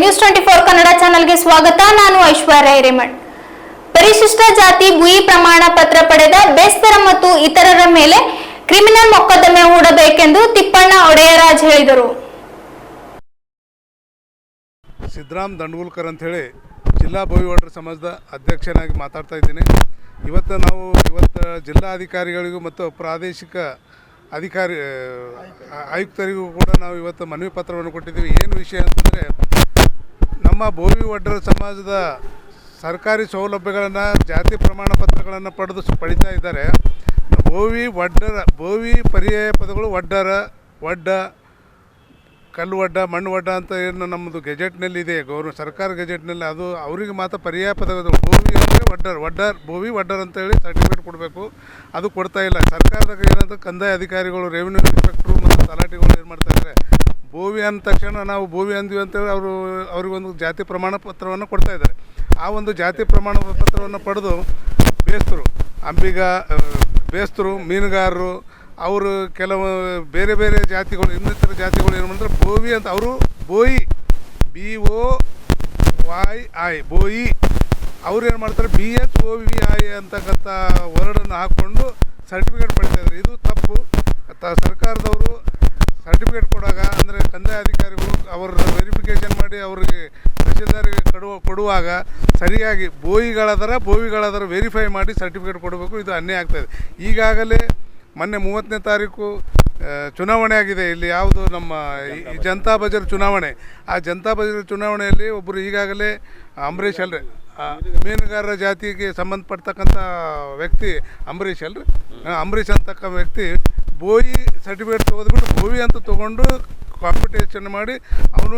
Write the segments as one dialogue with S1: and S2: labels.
S1: News twenty four Kannada ಚಾನೆಲ್ಗೆ ಸ್ವಾಗತ. ನಾನು ಐಶ್ವರ್ಯ ಹಿರೇಮಠ್. ಪರಿಶಿಷ್ಟ ಜಾತಿ, ಭೂಯಿ ಪ್ರಮಾಣ ಪತ್ರ ಪಡೆದ ಬೇಸ್ತರ ಮತ್ತು ಇತರರ ಮೇಲೆ ಕ್ರಿಮಿನಲ್ ಮೊಕದ್ದಮೆ ಹೂಡಬೇಕೆಂದು ತಿಪ್ಪಣ್ಣ ಒಡೆಯರಾಜ್ ಹೇಳಿದರು.
S2: ಸಿದ್ದರಾಮ್ ದಂಡಗುಲ್ಕರ್ ಹೇಳಿ ಜಿಲ್ಲಾ ಭೋವಿವಾಡ್ರ ಸಮಾಜದ ಅಧ್ಯಕ್ಷನಾಗಿ ಮಾತಾಡ್ತಾ ಇದ್ದೀನಿ. ಇವತ್ತು ನಾವು ಇವತ್ತು ಜಿಲ್ಲಾಧಿಕಾರಿಗಳಿಗೂ ಮತ್ತು ಪ್ರಾದೇಶಿಕ ಅಧಿಕಾರಿ ಆಯುಕ್ತರಿಗೂ ಕೂಡ ನಾವು ಇವತ್ತು ಮನವಿ ಪತ್ರವನ್ನು ಕೊಟ್ಟಿದ್ದೀವಿ. ಏನು ವಿಷಯ ಅಂತಂದರೆ ನಮ್ಮ ಭೂಮಿ ಒಡ್ಡರ ಸಮಾಜದ ಸರ್ಕಾರಿ ಸೌಲಭ್ಯಗಳನ್ನು, ಜಾತಿ ಪ್ರಮಾಣ ಪತ್ರಗಳನ್ನು ಪಡೆದು ಪಡಿತಾ ಇದ್ದಾರೆ. ಭೂವಿ ಒಡ್ಡರ ಭೋವಿ ಪರ್ಯಾಯ ಪದಗಳು ಒಡ್ಡರ ಒಡ್ಡ ಕಲ್ಲು ಒಡ್ಡ ಮಣ್ಣು ಒಡ್ಡ ಅಂತ ಏನು ನಮ್ಮದು ಗೆಜೆಟ್ನಲ್ಲಿ ಇದೆ. ಗೌರ್ಮ ಸರ್ಕಾರ ಗೆಜೆಟ್ನಲ್ಲಿ ಅದು ಅವರಿಗೆ ಮಾತ್ರ ಪರ್ಯಾಯ ಪದಗಳು, ಭೂಮಿ ಅಂದರೆ ಒಡ್ಡರ್ ಒಡ್ಡರ್ ಭೂಮಿ ಒಡ್ಡರ್ ಅಂತೇಳಿ ಸರ್ಟಿಫಿಕೇಟ್ ಕೊಡಬೇಕು. ಅದು ಕೊಡ್ತಾ ಇಲ್ಲ. ಸರ್ಕಾರದಾಗ ಏನಂತ ಕಂದಾಯ ಅಧಿಕಾರಿಗಳು, ರೆವಿನ್ಯೂ ಇನ್ಸ್ಪೆಕ್ಟ್ರು ಮತ್ತು ತಲಾಟಿಗಳು ಏನು ಮಾಡ್ತಾ ಬೋವಿ ಅಂದ ತಕ್ಷಣ ನಾವು ಭೂಮಿ ಅಂದ್ವಿ ಅಂತೇಳಿ ಅವರು, ಅವ್ರಿಗೊಂದು ಜಾತಿ ಪ್ರಮಾಣ ಪತ್ರವನ್ನು ಕೊಡ್ತಾ ಇದ್ದಾರೆ. ಆ ಒಂದು ಜಾತಿ ಪ್ರಮಾಣ ಪತ್ರವನ್ನು ಪಡೆದು ಬೇಸ್ತರು, ಅಂಬಿಗ ಬೇಸ್ತರು, ಮೀನುಗಾರರು, ಅವರು ಕೆಲವು ಬೇರೆ ಬೇರೆ ಜಾತಿಗಳು, ಇನ್ನಿತರ ಜಾತಿಗಳು ಏನು ಮಾಡಿದ್ರೆ, ಭೋವಿ ಅಂತ ಅವರು Boyi B O Y I Boyi ಅವ್ರು ಏನು ಮಾಡ್ತಾರೆ, B H O V I ಅಂತಕ್ಕಂಥ ವರ್ಡನ್ನು ಹಾಕ್ಕೊಂಡು ಸರ್ಟಿಫಿಕೇಟ್ ಪಡಿತಾ ಇದ್ದಾರೆ. ಇದು ತಪ್ಪು. ಸರ್ಕಾರದವರು ಸರ್ಟಿಫಿಕೇಟ್ ಕೊಡುವಾಗ ಅಂದರೆ ಕಂದಾಯ ಅಧಿಕಾರಿಗಳು ಅವರ ವೆರಿಫಿಕೇಷನ್ ಮಾಡಿ ಅವರಿಗೆ ತಹಶೀಲ್ದಾರಿಗೆ ಕೊಡುವ ಕೊಡುವಾಗ ಸರಿಯಾಗಿ ಬೋಯಿಗಳದರ ಬೋವಿಗಳದರ ವೆರಿಫೈ ಮಾಡಿ ಸರ್ಟಿಫಿಕೇಟ್ ಕೊಡಬೇಕು. ಇದು ಅನ್ಯಾಯ ಆಗ್ತಾಯಿದೆ ಈಗಾಗಲೇ ಮೊನ್ನೆ ಮೂವತ್ತನೇ ತಾರೀಕು ಚುನಾವಣೆ ಆಗಿದೆ. ಇಲ್ಲಿ ಯಾವುದು ನಮ್ಮ ಈ- ಜನತಾ ಬಜಾರ್ ಚುನಾವಣೆ. ಆ ಜನತಾ ಬಜಾರ್ ಚುನಾವಣೆಯಲ್ಲಿ ಒಬ್ಬರು ಈಗಾಗಲೇ ಅಂಬರೀಷ್ ಅಲ್ರಿ. ಮೀನುಗಾರರ ಜಾತಿಗೆ ಸಂಬಂಧಪಡ್ತಕ್ಕಂಥ ವ್ಯಕ್ತಿ ಅಂಬರೀಷ್ ಅಲ್ರಿ. ಅಂಬರೀಷ್ ಅಂತಕ್ಕ ವ್ಯಕ್ತಿ ಬೋಯಿ ಸರ್ಟಿಫಿಕೇಟ್ ತೆಗೆದುಬಿಟ್ಟು ಬೋವಿ ಅಂತ ತೊಗೊಂಡು ಕಾಂಪಿಟೇಷನ್ ಮಾಡಿ ಅವನು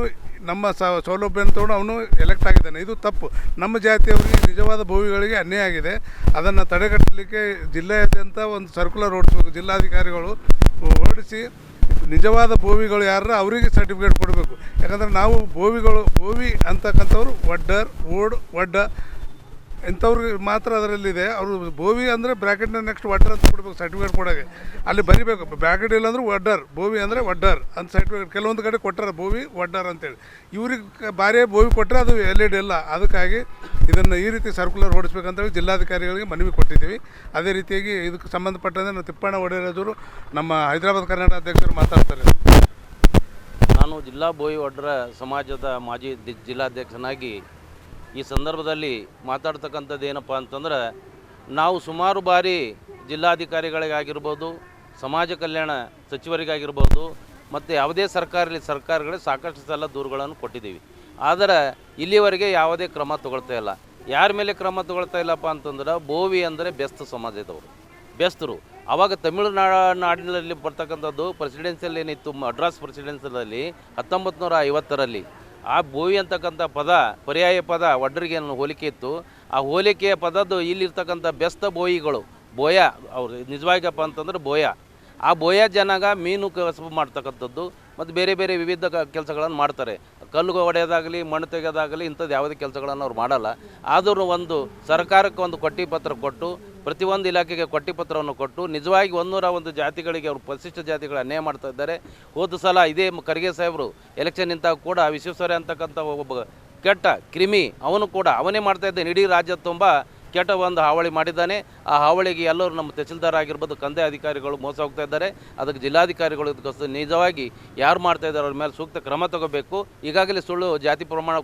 S2: ನಮ್ಮ ಸ ಸೌಲಭ್ಯನ ತೊಗೊಂಡು ಅವನು ಎಲೆಕ್ಟ್ ಆಗಿದ್ದಾನೆ. ಇದು ತಪ್ಪು. ನಮ್ಮ ಜಾತಿಯವರಿಗೆ ನಿಜವಾದ ಭೂಮಿಗಳಿಗೆ ಅನ್ಯಾಯ ಆಗಿದೆ. ಅದನ್ನು ತಡೆಗಟ್ಟಲಿಕ್ಕೆ ಜಿಲ್ಲೆಯಾದ್ಯಂತ ಒಂದು ಸರ್ಕ್ಯುಲರ್ ಹೊರಡಿಸ್ಬೇಕು ಜಿಲ್ಲಾಧಿಕಾರಿಗಳು ಹೊರಡಿಸಿ ನಿಜವಾದ ಭೂಮಿಗಳು ಯಾರು ಅವರಿಗೆ ಸರ್ಟಿಫಿಕೇಟ್ ಕೊಡಬೇಕು. ಯಾಕಂದರೆ ನಾವು ಭೂಮಿಗಳು ಭೂಮಿ ಅಂತಕ್ಕಂಥವ್ರು ಒಡ್ಡರ್ ಓಡ್ ಒಡ್ಡ ಇಂಥವ್ರಿಗೆ ಮಾತ್ರ ಅದರಲ್ಲಿದೆ. ಅವರು ಬೋವಿ ಅಂದರೆ ಬ್ರ್ಯಾಕೆಟ್ನ ನೆಕ್ಸ್ಟ್ ವಡ್ಡರ್ ಅಂತ ಕೊಡಬೇಕು ಸರ್ಟಿಫಿಕೇಟ್ ಕೊಡೋಕೆ. ಅಲ್ಲಿ ಬರಿಬೇಕು ಬ್ರ್ಯಾಕೆಟ್ ಇಲ್ಲಾಂದ್ರೆ ವಡ್ಡರ್ ಬೋವಿ ಅಂದರೆ ವಡ್ಡರ್ ಅಂತ ಸರ್ಟಿಫಿಕೇಟ್ ಕೆಲವೊಂದು ಕಡೆ ಕೊಟ್ಟಾರೆ ಬೋವಿ ವಡ್ಡರ್ ಅಂತೇಳಿ. ಇವ್ರಿಗೆ ಬಾರಿ ಬೋವಿ ಕೊಟ್ಟರೆ ಅದು ಎಲ್ಇಡಿ ಇಲ್ಲ. ಅದಕ್ಕಾಗಿ ಇದನ್ನು ಈ ರೀತಿ ಸರ್ಕ್ಯುಲರ್ ಹೊಡಿಸ್ಬೇಕಂತೇಳಿ ಜಿಲ್ಲಾಧಿಕಾರಿಗಳಿಗೆ ಮನವಿ ಕೊಟ್ಟಿದ್ದೀವಿ. ಅದೇ ರೀತಿಯಾಗಿ ಇದಕ್ಕೆ ಸಂಬಂಧಪಟ್ಟಂತೆ ನಾವು ತಿಪ್ಪಣ್ಣ ಒಡೆಯರಾಜರು ನಮ್ಮ ಹೈದರಾಬಾದ್ ಕರ್ನಾಟಕ ಅಧ್ಯಕ್ಷರು ಮಾತಾಡ್ತಾರೆ.
S3: ನಾನು ಜಿಲ್ಲಾ ಬೋಯಿ ಒಡ್ರ ಸಮಾಜದ ಮಾಜಿ ಜಿಲ್ಲಾಧ್ಯಕ್ಷನಾಗಿ ಈ ಸಂದರ್ಭದಲ್ಲಿ ಮಾತಾಡ್ತಕ್ಕಂಥದ್ದು ಏನಪ್ಪ ಅಂತಂದ್ರೆ, ನಾವು ಸುಮಾರು ಬಾರಿ ಜಿಲ್ಲಾಧಿಕಾರಿಗಳಿಗಾಗಿರ್ಬೋದು, ಸಮಾಜ ಕಲ್ಯಾಣ ಸಚಿವರಿಗಾಗಿರ್ಬೋದು, ಮತ್ತು ಯಾವುದೇ ಸರ್ಕಾರಲ್ಲಿ ಸರ್ಕಾರಗಳಿಗೆ ಸಾಕಷ್ಟು ಸಲ ದೂರುಗಳನ್ನು ಕೊಟ್ಟಿದ್ದೀವಿ. ಆದರೆ ಇಲ್ಲಿವರೆಗೆ ಯಾವುದೇ ಕ್ರಮ ತಗೊಳ್ತಾ ಇಲ್ಲ. ಯಾರ ಮೇಲೆ ಕ್ರಮ ತಗೊಳ್ತಾ ಇಲ್ಲಪ್ಪ ಅಂತಂದ್ರೆ, ಬೋವಿ ಅಂದರೆ ಬೆಸ್ತ ಸಮಾಜದವರು. ಬೆಸ್ತರು. ಆವಾಗ ತಮಿಳುನಾಡ ನಾಡಿನಲ್ಲಿ ಬರ್ತಕ್ಕಂಥದ್ದು ಪ್ರೆಸಿಡೆನ್ಸಿಯಲ್ಲಿ ಏನಿತ್ತು ಮಡ್ರಾಸ್ ಪ್ರೆಸಿಡೆನ್ಸಿಯಲ್ಲಿ ಹತ್ತೊಂಬತ್ತು ನೂರ ಐವತ್ತರಲ್ಲಿ ಆ ಬೋವಿ ಅಂತಕ್ಕಂಥ ಪದ, ಪರ್ಯಾಯ ಪದ ಒಡ್ರಿಗೆ ಹೋಲಿಕೆ ಇತ್ತು. ಆ ಹೋಲಿಕೆಯ ಪದದ್ದು ಇಲ್ಲಿರ್ತಕ್ಕಂಥ ಬೆಸ್ತ ಬೋಯಿಗಳು ಬೋಯ ಅವ್ರು ನಿಜವಾಗಪ್ಪ ಅಂತಂದ್ರೆ ಬೋಯ ಆ ಬೋಯ ಜನಾಗ ಮೀನು ಕಸಬು ಮಾಡ್ತಕ್ಕಂಥದ್ದು ಮತ್ತು ಬೇರೆ ಬೇರೆ ವಿವಿಧ ಕೆಲಸಗಳನ್ನು ಮಾಡ್ತಾರೆ. ಕಲ್ಲು ಒಡೆಯೋದಾಗಲಿ, ಮಣ್ಣು ತೆಗೆಯೋದಾಗಲಿ ಇಂಥದ್ದು ಯಾವುದೇ ಕೆಲಸಗಳನ್ನು ಅವ್ರು ಮಾಡಲ್ಲ. ಆದರೂ ಒಂದು ಸರ್ಕಾರಕ್ಕೆ ಒಂದು ಕೊಟ್ಟಿ ಪತ್ರ ಕೊಟ್ಟು ಪ್ರತಿಯೊಂದು ಇಲಾಖೆಗೆ ಕೊಟ್ಟಿಪತ್ರವನ್ನು ಕೊಟ್ಟು ನಿಜವಾಗಿ ಒಂದೂರ ಒಂದು ಜಾತಿಗಳಿಗೆ ಅವರು ಪರಿಶಿಷ್ಟ ಜಾತಿಗಳು ಅನ್ಯಾಯ ಮಾಡ್ತಾ ಇದ್ದಾರೆ. ಹೋದ ಸಲ ಇದೇ ಖರ್ಗೆ ಸಾಹೇಬರು ಎಲೆಕ್ಷನ್ ನಿಂತಾಗ ಕೂಡ ವಿಶ್ವೇಶ್ವರ ಅಂತಕ್ಕಂಥ ಒಬ್ಬ ಕೆಟ್ಟ ಕ್ರಿಮಿ, ಅವನು ಕೂಡ ಅವನೇ ಮಾಡ್ತಾ ಇದ್ದಾನೆ. ಇಡೀ ರಾಜ್ಯ ತುಂಬ ಕೆಟ್ಟ ಒಂದು ಹಾವಳಿ ಮಾಡಿದ್ದಾನೆ. ಆ ಹಾವಳಿಗೆ ಎಲ್ಲರೂ ನಮ್ಮ ತಹಸೀಲ್ದಾರ್ ಆಗಿರ್ಬೋದು, ಕಂದಾಯ ಅಧಿಕಾರಿಗಳು ಮೋಸ ಹೋಗ್ತಾ ಇದ್ದಾರೆ. ಅದಕ್ಕೆ ಜಿಲ್ಲಾಧಿಕಾರಿಗಳು ಇದಕ್ಕೋಸ್ಕರ ನಿಜವಾಗಿ ಯಾರು ಮಾಡ್ತಾ ಇದ್ದಾರೆ ಅವ್ರ ಮೇಲೆ ಸೂಕ್ತ ಕ್ರಮ ತಗೋಬೇಕು. ಈಗಾಗಲೇ ಸುಳ್ಳು ಜಾತಿ ಪ್ರಮಾಣ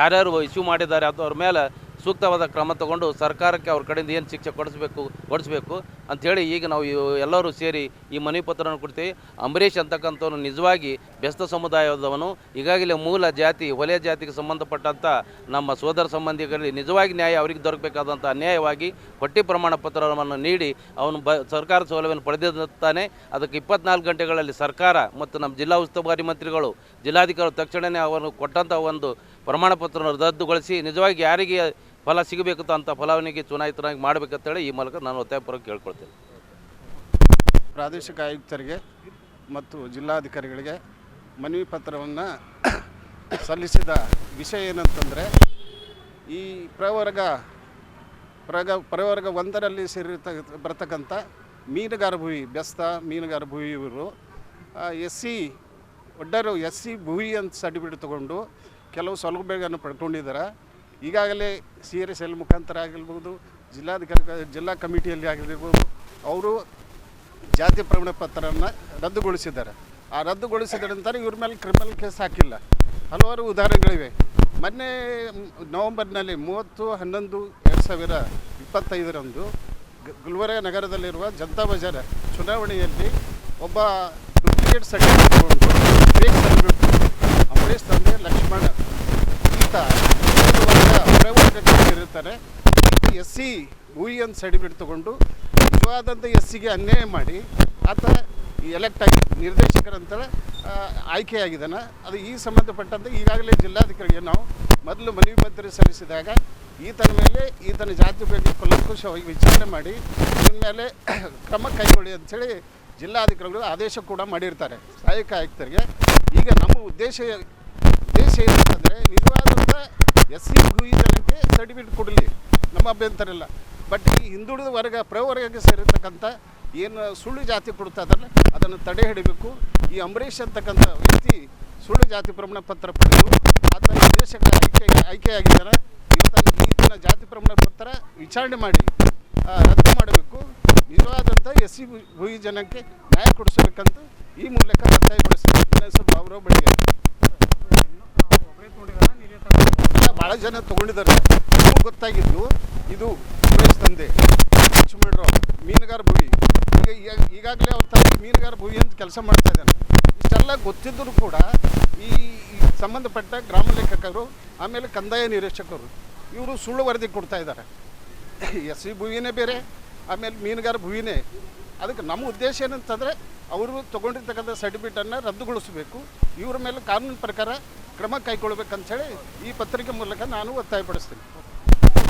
S3: ಯಾರ್ಯಾರು ಇಶ್ಯೂ ಮಾಡಿದ್ದಾರೆ ಅದು ಅವ್ರ ಮೇಲೆ ಸೂಕ್ತವಾದ ಕ್ರಮ ತಗೊಂಡು ಸರ್ಕಾರಕ್ಕೆ ಅವ್ರ ಕಡೆಯಿಂದ ಏನು ಶಿಕ್ಷೆ ಕೊಡಿಸ್ಬೇಕು ಕೊಡಿಸ್ಬೇಕು ಅಂಥೇಳಿ ಈಗ ನಾವು ಎಲ್ಲರೂ ಸೇರಿ ಈ ಮನವಿ ಪತ್ರವನ್ನು ಕೊಡ್ತೀವಿ. ಅಂಬರೀಷ್ ಅಂತಕ್ಕಂಥವನು ನಿಜವಾಗಿ ಬೆಸ್ತ ಸಮುದಾಯದವನು. ಈಗಾಗಲೇ ಮೂಲ ಜಾತಿ ಹೊಲೆಯ ಜಾತಿಗೆ ಸಂಬಂಧಪಟ್ಟಂಥ ನಮ್ಮ ಸೋದರ ಸಂಬಂಧಿಗಳಲ್ಲಿ ನಿಜವಾಗಿ ನ್ಯಾಯ ಅವರಿಗೆ ದೊರಕಬೇಕಾದಂಥ ಅನ್ಯಾಯವಾಗಿ ಪಟ್ಟಿ ಪ್ರಮಾಣ ಪತ್ರವನ್ನು ನೀಡಿ ಅವನು ಬ ಸರ್ಕಾರ ಸೌಲಭ್ಯವನ್ನು ಪಡೆದಿರುತ್ತಾನೆ. ಅದಕ್ಕೆ ಇಪ್ಪತ್ನಾಲ್ಕು ಗಂಟೆಗಳಲ್ಲಿ ಸರ್ಕಾರ ಮತ್ತು ನಮ್ಮ ಜಿಲ್ಲಾ ಉಸ್ತುವಾರಿ ಮಂತ್ರಿಗಳು ಜಿಲ್ಲಾಧಿಕಾರಿ ತಕ್ಷಣವೇ ಅವನು ಕೊಟ್ಟಂಥ ಒಂದು ಪ್ರಮಾಣ ಪತ್ರವನ್ನು ರದ್ದುಗೊಳಿಸಿ ನಿಜವಾಗಿ ಯಾರಿಗೆ ಫಲ ಸಿಗಬೇಕು ಅಂತ ಫಲಾವಣಿಗೆ ಚುನಾಯಿತನಾಗಿ ಮಾಡಬೇಕಂತೇಳಿ ಈ ಮೂಲಕ ನಾನು ಒತ್ತಾಯಪೂರ್ವಕ ಕೇಳ್ಕೊಳ್ತೇನೆ.
S4: ಪ್ರಾದೇಶಿಕ ಆಯುಕ್ತರಿಗೆ ಮತ್ತು ಜಿಲ್ಲಾಧಿಕಾರಿಗಳಿಗೆ ಮನವಿ ಪತ್ರವನ್ನು ಸಲ್ಲಿಸಿದ ವಿಷಯ ಏನಂತಂದರೆ, ಈ ಪ್ರವರ್ಗ, ಪ್ರಗ, ಪ್ರವರ್ಗ ಒಂದರಲ್ಲಿ ಸೇರಿರ್ತ, ಬರತಕ್ಕಂಥ ಮೀನುಗಾರ ಭೂಮಿ ಬೆಸ್ತ ಮೀನುಗಾರ ಭೂಮಿ ಇವರು ಎಸ್ ಸಿ, ಒಡ್ಡರು ಎಸ್ ಸಿ ಭೂಮಿ ಅಂತ ಸರ್ಟಿಫಿಕೇಟ್ ತೊಗೊಂಡು ಕೆಲವು ಸೌಲಭ್ಯಗಳನ್ನು ಪಡ್ಕೊಂಡಿದ್ದಾರೆ. ಈಗಾಗಲೇ ಸಿ ಆರ್ ಎಸ್ ಎಲ್ ಮುಖಾಂತರ ಆಗಿರ್ಬೋದು, ಜಿಲ್ಲಾಧಿಕಾರಿ ಜಿಲ್ಲಾ ಕಮಿಟಿಯಲ್ಲಿ ಆಗಿರ್ಬೋದು, ಅವರು ಜಾತಿ ಪ್ರಮಾಣ ಪತ್ರವನ್ನು ರದ್ದುಗೊಳಿಸಿದ್ದಾರೆ. ಆ ರದ್ದುಗೊಳಿಸಿದ್ರಂತಾರೆ ಇವ್ರ ಮೇಲೆ ಕ್ರಿಮಿನಲ್ ಕೇಸ್ ಹಾಕಿಲ್ಲ. ಹಲವಾರು ಉದಾಹರಣೆಗಳಿವೆ. ಮೊನ್ನೆ ನವೆಂಬರ್ನಲ್ಲಿ ಮೂವತ್ತು, ಹನ್ನೊಂದು, ಎರಡು ಸಾವಿರ ಇಪ್ಪತ್ತೈದರಂದು ಗುಲ್ಬರ್ಗ ನಗರದಲ್ಲಿರುವ ಜನತಾ ಬಜಾರ್ ಚುನಾವಣೆಯಲ್ಲಿ ಒಬ್ಬ ಡೂಪ್ಲಿಕೇಟ್ ಸರ್ಟಿಫಿಕೇಟ್ ಫೇಕ್ ತಂದೆ ಲಕ್ಷ್ಮಣ, ಈತ ಸೇರಿರ್ತಾರೆ ಎಸ್ ಸಿ ಅಂತ ಸರ್ಟಿಫಿಕೇಟ್ ತೊಗೊಂಡು ನಿಜವಾದಂಥ ಎಸ್ ಸಿಗೆ ಅನ್ಯಾಯ ಮಾಡಿ, ಆತ ಎಲೆಕ್ಟ್ ಆಗಿ ನಿರ್ದೇಶಕರಂತ ಆಯ್ಕೆ ಆಯ್ಕೆಯಾಗಿದ್ದಾನೆ. ಅದು ಈ ಸಂಬಂಧಪಟ್ಟಂತೆ ಈಗಾಗಲೇ ಜಿಲ್ಲಾಧಿಕಾರಿಗೆ ನಾವು ಮೊದಲು ಮನವಿ ಪತ್ರ ಸಲ್ಲಿಸಿದಾಗ ಈತನ ಮೇಲೆ ಈತನ ಜಾತಿ ಬಗ್ಗೆ ಕುಲಂಕುಷವಾಗಿ ವಿಚಾರಣೆ ಮಾಡಿ ಇವನ ಮೇಲೆ ಕ್ರಮ ಕೈಗೊಳ್ಳಿ ಅಂಥೇಳಿ ಜಿಲ್ಲಾಧಿಕಾರಿಗಳು ಆದೇಶ ಕೂಡ ಮಾಡಿರ್ತಾರೆ ಸಹಾಯಕ ಆಯುಕ್ತರಿಗೆ. ಈಗ ನಮ್ಮ ಉದ್ದೇಶ ಉದ್ದೇಶ ಏನಂತಂದರೆ ನಿಜವಾದಂಥ ಎಸ್ ಸಿ ಈ ಜನಕ್ಕೆ ಸರ್ಟಿಫಿಕೇಟ್ ಕೊಡಲಿ. ನಮ್ಮ ಅಭ್ಯಂತರ ಇಲ್ಲ ಬಟ್ ಈ ಹಿಂದುಳಿದ ವರ್ಗ ಪ್ರವರ್ಗಕ್ಕೆ ಸೇರಿರ್ತಕ್ಕಂಥ ಏನು ಸುಳ್ಳು ಜಾತಿ ಕೊಡ್ತಾ ಅದನ್ನು ತಡೆ ಹಿಡಿಬೇಕು. ಈ ಅಂಬರೀಷ್ ಅಂತಕ್ಕಂಥ ವ್ಯಕ್ತಿ ಸುಳ್ಳು ಜಾತಿ ಪ್ರಮಾಣ ಪತ್ರ ಪಡೆದು ಆತ ನಿರ್ದೇಶಕ ಆಯ್ಕೆ ಆಯ್ಕೆಯಾಗಿದ್ದಾರೆ ಜಾತಿ ಪ್ರಮಾಣ ಪತ್ರ ವಿಚಾರಣೆ ಮಾಡಿ ರದ್ದು ಮಾಡಬೇಕು. ನಿಜವಾದಂಥ ಎಸ್ ಸಿ ಭೂಯಿ ಜನಕ್ಕೆ ನ್ಯಾಯ ಕೊಡಿಸಬೇಕಂತ ಈ ಮೂಲಕ ಹೆಸರು ಬಾಬುರಾವ್ ಭಾಳ ಜನ ತಗೊಂಡಿದ್ದಾರೆ. ಗೊತ್ತಾಗಿದ್ದು, ಇದು ಉಮೇಶ್ ತಂದೆ. ಲಕ್ಷ್ಮಣರಾವ್ ಮೀನುಗಾರ ಭೂವಿ. ಈಗ ಈಗ- ಈಗಾಗಲೇ ಅವ್ರ ತಾಯಿ ಮೀನುಗಾರ ಭೂವಿ ಅಂತ ಕೆಲಸ ಮಾಡ್ತಾ ಇದ್ದಾನೆ. ಇಷ್ಟೆಲ್ಲ ಗೊತ್ತಿದ್ದರೂ ಕೂಡ ಈ ಈ ಸಂಬಂಧಪಟ್ಟ ಗ್ರಾಮ ಲೇಖಕರು, ಆಮೇಲೆ ಕಂದಾಯ ನಿರೀಕ್ಷಕರು ಇವರು ಸುಳ್ಳು ವರದಿ ಕೊಡ್ತಾ ಇದ್ದಾರೆ. ಎಸ್ ಸಿ ಭೂವಿನೇ ಬೇರೆ, ಆಮೇಲೆ ಮೀನುಗಾರ ಭೂವಿನೇ. ಅದಕ್ಕೆ ನಮ್ಮ ಉದ್ದೇಶ ಏನಂತಂದರೆ, ಅವರು ತೊಗೊಂಡಿರ್ತಕ್ಕಂಥ ಸರ್ಟಿಫಿಕೇಟನ್ನು ರದ್ದುಗೊಳಿಸಬೇಕು. ಇವ್ರ ಮೇಲೆ ಕಾನೂನು ಪ್ರಕಾರ ಕ್ರಮ ಕೈಗೊಳ್ಬೇಕಂತೇಳಿ ಈ ಪತ್ರಿಕೆ ಮೂಲಕ ನಾನು ಒತ್ತಾಯಪಡಿಸ್ತೀನಿ.